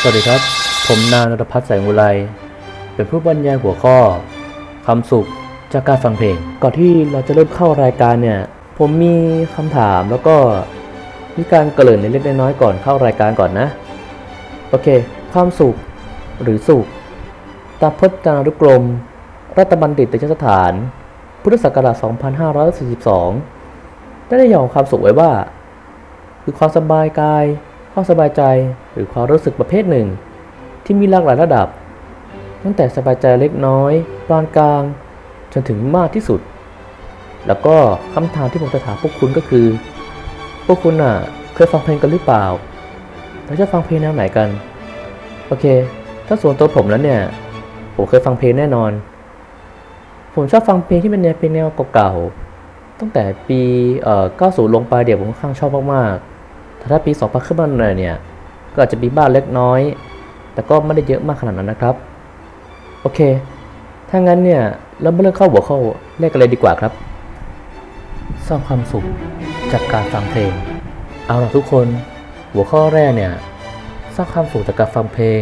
สวัสดีครับ ผมนายนรพัฒน์แสงอุไรเป็นผู้บรรยายหัวข้อคำสุขจากการฟังเพลง ก่อนที่เราจะเริ่มเข้ารายการเนี่ย ผมมีคำถามแล้วก็มีการเกริ่นเล็กๆน้อยๆก่อนเข้ารายการก่อนนะ โอเคความสุขหรือสุข ตามพจนานุกรม รัฐบัณฑิตยสถาน พุทธศักราช 2542 ได้ได้ย่อความสุขไว้ว่า คือความสบายกาย ความสบายใจหรือความรู้สึกประเภทหนึ่ง ที่มีหลากหลายระดับ ตั้งแต่สบายใจเล็กน้อยปานกลาง จนถึงมากที่สุด แล้วก็คำถามที่ผมจะถามพวกคุณก็คือ พวกคุณอะเคยฟังเพลงกันหรือเปล่าแล้วจะฟังเพลงแนวไหนกัน โอเค ถ้าส่วนตัวผมแล้วเนี่ย ผมเคยฟังเพลงแน่นอน ผมชอบฟังเพลงที่เป็นแนวเพลงแนวเก่าๆตั้งแต่ปีเอ่อ90ลงไปเดี๋ยวผมค่อนข้างชอบมากๆ แต่ถ้าปี 2000 ขึ้นมาหน่อยเนี่ย ก็อาจจะมีบ้างเล็กน้อย แต่ก็ไม่ได้เยอะมากขนาดนั้นนะครับ โอเค ถ้างั้นเนี่ย เรามาเริ่มเข้าหัวข้อแรกกันเลยดีกว่าครับ สร้างความสุขจากการฟังเพลง เอาล่ะทุกคน หัวข้อแรกเนี่ย สร้างความสุขจากการฟังเพลง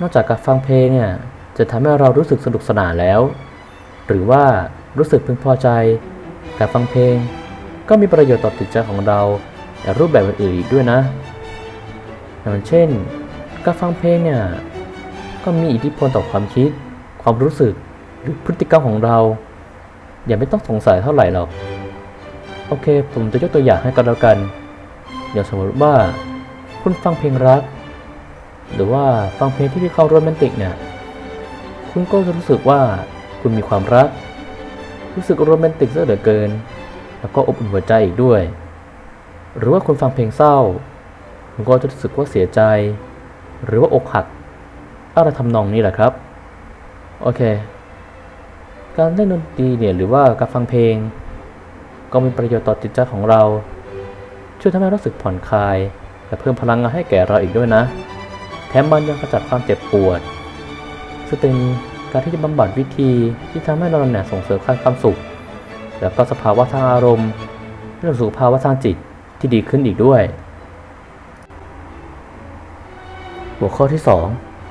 นอกจากการฟังเพลงเนี่ยจะทำให้เรารู้สึกสนุกสนานแล้ว หรือว่ารู้สึกพึงพอใจ การฟังเพลง ก็มีประโยชน์ต่อจิตใจของเรา ในรูปแบบอื่นอีกด้วยนะ อย่างเช่น การฟังเพลงเนี่ยก็มีอิทธิพลต่อความคิด ความรู้สึกหรือพฤติกรรมของเรา อย่าไม่ต้องสงสัยเท่าไหร่หรอก โอเค ผมจะยกตัวอย่างให้กันแล้วกัน อย่างสมมติว่า คุณฟังเพลงรัก หรือว่าฟังเพลงที่มีความโรแมนติกเนี่ย คุณก็จะรู้สึกว่าคุณมีความรัก รู้สึกโรแมนติกซะเหลือเกิน แล้วก็อบอุ่นหัวใจอีกด้วย หรือว่าคุณฟังเพลงเศร้า คุณก็จะรู้สึกว่าเสียใจ หรือว่าอกหักอะไรทำนองนี้แหละครับ โอเค การเล่นดนตรีเนี่ยหรือว่าการฟังเพลง ก็มีประโยชน์ต่อจิตใจของเรา ช่วยทำให้รู้สึกผ่อนคลาย และเพิ่มพลังงานให้แก่เราอีกด้วยนะ แถมมันยังขจัดความเจ็บปวดซึ่งเป็นการที่จะบำบัดวิธีที่ทำให้เราเนี่ยส่งเสริมความสุข แล้วก็สภาวะทางอารมณ์เรื่องสุขภาวะทางจิต ที่ดีขึ้นอีกด้วย หัวข้อที่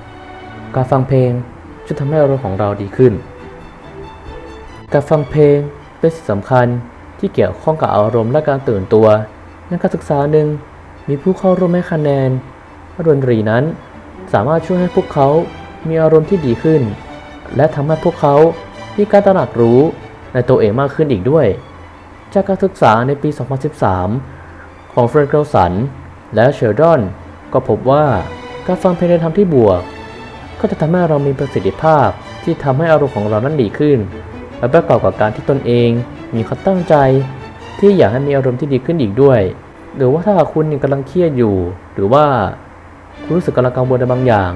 2 การฟังเพลงช่วยทำให้อารมณ์ของเราดีขึ้น การฟังเพลงเป็นสิ่งสำคัญที่เกี่ยวข้องกับอารมณ์และการตื่นตัว ในการศึกษาหนึ่งมีผู้เข้าร่วมให้คะแนนว่าดนตรีนั้น สามารถช่วยให้พวกเขามีอารมณ์ที่ดีขึ้น และทำให้พวกเขามีการตระหนักรู้ในตัวเองมากขึ้นอีกด้วย จากการศึกษาในปี 2013 ของเฟรนเกลสัน และเชลดอน ก็พบว่าการฟังเพลงในทางที่บวก ก็จะทำให้เรามีประสิทธิภาพที่ทำให้อารมณ์ของเรานั้นดีขึ้น และประกอบกับการที่ตนเองมีความตั้งใจ ที่อยากให้มีอารมณ์ที่ดีขึ้นอีกด้วย หรือว่าถ้าคุณยังกำลังเครียดอยู่ หรือว่าคุณรู้สึกกำลังกังวลในบางอย่าง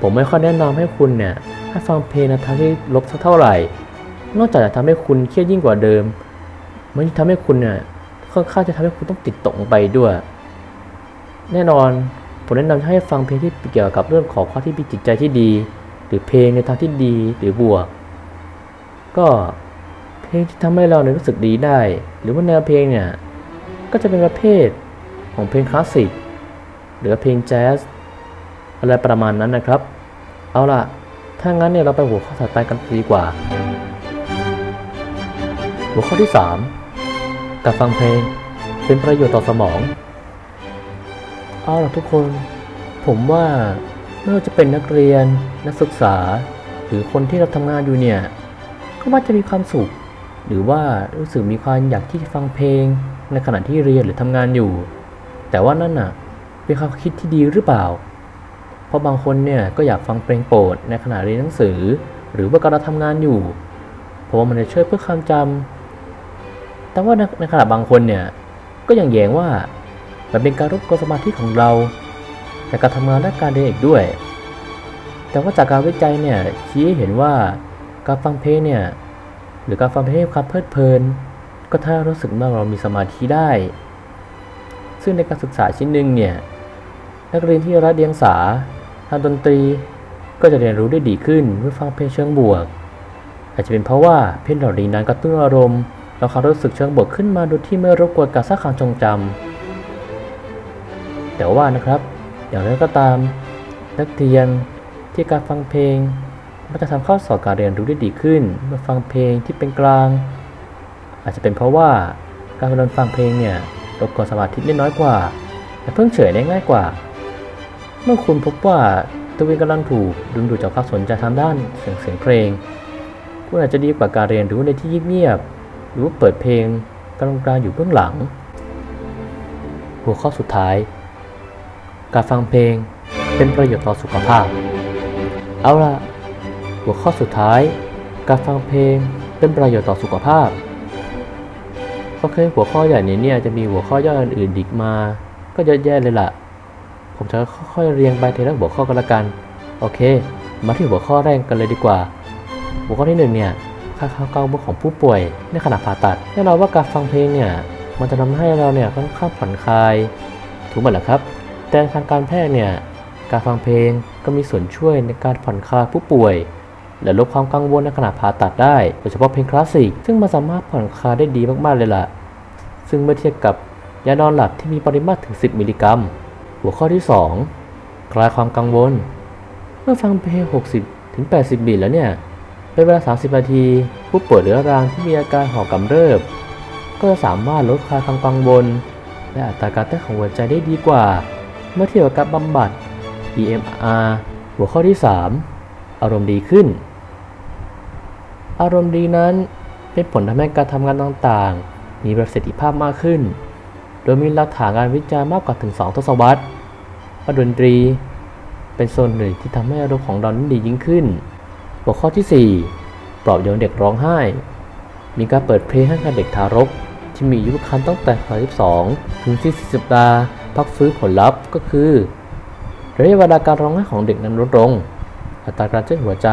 ผมไม่ค่อยแนะนำให้คุณเนี่ยให้ฟังเพลงในทางที่ลบสักเท่าไหร่ นอกจากจะทำให้คุณเครียดยิ่งกว่าเดิม มันจะทำให้คุณเนี่ย ค่อนข้างจะทำให้คุณต้องติดตกลงไปด้วย แน่นอนผมแนะนำให้ฟังเพลงที่เกี่ยวกับเรื่องของความที่มีจิตใจที่ดี หรือเพลงในทางที่ดีหรือบวก ก็เพลงที่ทำให้เราเนี่ยรู้สึกดีได้ หรือว่าแนวเพลงเนี่ยก็จะเป็นประเภทของเพลงคลาสสิกหรือเพลงแจ๊สอะไรประมาณนั้นนะครับ เอาล่ะ ถ้างั้นเนี่ยเราไปหัวข้อถัดไปกันดีกว่า หัวข้อที่ 3 การฟังเพลง เป็นประโยชน์ต่อสมอง เอาล่ะทุกคน ผมว่าไม่ว่าจะเป็นนักเรียน นักศึกษา หรือคนที่เราทำงานอยู่เนี่ย ก็มักจะมีความสุข หรือว่ารู้สึกมีความอยากที่จะฟังเพลง ในขณะที่เรียนหรือทำงานอยู่ แต่ว่านั่นน่ะ เป็นความคิดที่ดีหรือเปล่า เพราะบางคนเนี่ยก็อยากฟังเพลงโปรดในขณะเรียนหนังสือ หรือว่ากำลังทำงานอยู่ เพราะว่ามันจะช่วยเพื่อความจำ แต่ว่าในขณะบางคนเนี่ย ก็ยังแย้งว่ามันเป็นการรบกวนสมาธิของเราในการทำงานและการเรียนอีกด้วย แต่ว่าจากการวิจัยเนี่ยชี้เห็นว่าการฟังเพลงเนี่ยหรือการฟังเพลงความเพลิดเพลิน ก็ถ้ารู้สึกว่าเรามีสมาธิได้ ซึ่งในการศึกษาชิ้นหนึ่งเนี่ยนักเรียนที่รัดเดียงสาทางดนตรีก็จะเรียนรู้ได้ดีขึ้นเมื่อฟังเพลงเชิงบวก อาจจะเป็นเพราะว่าเพลงเหล่านี้นั้นกระตุ้นอารมณ์ และควารู้สึกเชิงบวกขึ้นมาโดยที่ไม่รบกวนการสร้างความทรงจำแต่ว่านะครับ อย่างไรก็ตาม นักเรียนที่การฟังเพลงมันจะทำข้อสอบการเรียนรู้ได้ดีขึ้น เมื่อฟังเพลงที่เป็นกลาง อาจจะเป็นเพราะว่าการเรียนฟังเพลงเนี่ยรบกวนสมาธิได้น้อยกว่า และเพิ่งเฉยได้ง่ายกว่า เมื่อคุณพบว่าตัวเองกำลังถูกดึงดูดจากความสนใจทางด้านเสียงเพลง คุณอาจจะดีกว่าการเรียนรู้ในที่เงียบ หรือว่าเปิดเพลงกลางๆอยู่เบื้องหลัง หัวข้อสุดท้าย การฟังเพลงเป็นประโยชน์ต่อสุขภาพ เอาล่ะหัวข้อสุดท้าย การฟังเพลงเป็นประโยชน์ต่อสุขภาพโอเคหัวข้อใหญ่นี้เนี่ยจะมีหัวข้อย่อยอื่นๆอีกมา ก็เยอะแยะเลยล่ะ ผมจะค่อยๆเรียงไปทีละหัวข้อกันละกัน โอเค มาที่หัวข้อแรกกันเลยดีกว่า หัวข้อที่หนึ่งเนี่ย ค่าข้าวกังวลของผู้ป่วยในขณะผ่าตัดแน่นอนว่าการฟังเพลงเนี่ยมันจะทำให้เราเนี่ยค่อนข้างผ่อนคลายถูกไหมล่ะครับ แต่ทางการแพทย์เนี่ยการฟังเพลงก็มีส่วนช่วยในการผ่อนคลายผู้ป่วย และลดความกังวลในขณะผ่าตัดได้โดยเฉพาะเพลงคลาสสิกซึ่งมันสามารถผ่อนคลายได้ดีมากๆเลยล่ะ ซึ่งเมื่อเทียบกับยานอนหลับที่มีปริมาตรถึง 10 มิลลิกรัม หัวข้อที่ 2 คลายความกังวล เมื่อฟังเพลง 60ถึง80 บิตแล้วเนี่ย เป็นเวลา 30 นาที ผู้ป่วยเรื้อรังที่มีอาการหอบกำเริบ ก็จะสามารถลดคลายความกังวล และอัตราการเต้นของหัวใจได้ดีกว่า เมื่อเทียบกับบำบัด EMR หัวข้อที่ 3 อารมณ์ดีขึ้น อารมณ์ดีนั้นเป็นผลทำให้การทำงานต่างๆ มีประสิทธิภาพมากขึ้น โดยมีหลักฐานการวิจัยมากกว่าถึง 2 ทศวรรษดนตรี เป็นส่วนหนึ่งที่ทำให้อารมณ์ของเรานั้นดียิ่งขึ้น หัวข้อที่ 4 ปลอบโยนเด็กร้องไห้ มีการเปิดเพลงให้กับเด็กทารก ที่มีอายุครรภ์ตั้งแต่32ถึง40สัปดาห์พักฟื้นผลลัพธ์ก็คือระยะเวลาการร้องไห้ของเด็กนั้นลดลง อัตราการเต้นหัวใจ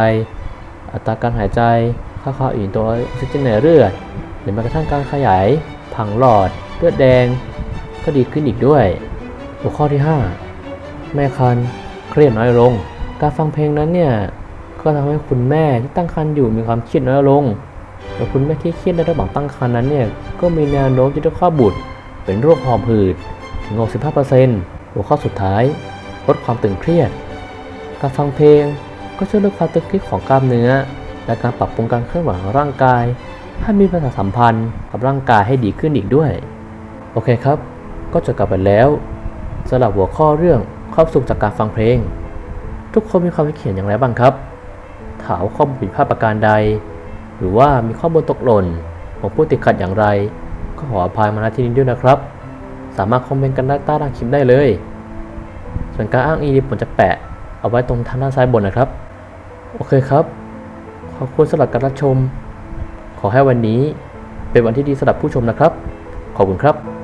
อัตราการหายใจ ค่าคาอื่นตัวออกซิเจนในเลือดหรือแม้กระทั่งการขยาย ผังหลอด เลือดแดง ก็ดีขึ้นอีกด้วย หัวข้อที่ 5 แม่คันเครียดน้อยลง การฟังเพลงนั้นเนี่ย ก็ทำให้คุณแม่ที่ตั้งครรภ์อยู่มีความเครียดน้อยลงและคุณแม่ที่เครียดในระหว่างตั้งครรภ์นั้นเนี่ยก็มีแนวโน้มที่จะคลอบุตร เป็นโรคหอบหืดถึง65%หัวข้อสุดท้ายลดความตึงเครียด การฟังเพลงก็ช่วยลดความตึงเครียดของกล้ามเนื้อ และการปรับปรุงการเคลื่อนไหวของร่างกาย ให้มีประสาทสัมพันธ์กับร่างกายให้ดีขึ้นอีกด้วย โอเคครับ ก็จบกันไปแล้วสำหรับหัวข้อเรื่องความสุขจากการฟังเพลง ทุกคนมีความคิดเห็นอย่างไรบ้างครับ ถามว่าข้อมูลผิดพลาดประการใด หรือว่ามีข้อมูลตกหล่นผมพูดติดขัดอย่างไร ก็ขออภัยมาณที่นี้ด้วยนะครับ สามารถคอมเมนต์กันได้ใต้ล่างคลิปได้เลย ส่วนการอ้างอิงผมจะแปะ เอาไว้ตรงทางด้านซ้ายบนนะครับ โอเคครับ ขอบคุณสำหรับการรับชม ขอให้วันนี้เป็นวันที่ดีสำหรับผู้ชมนะครับ ขอบคุณครับ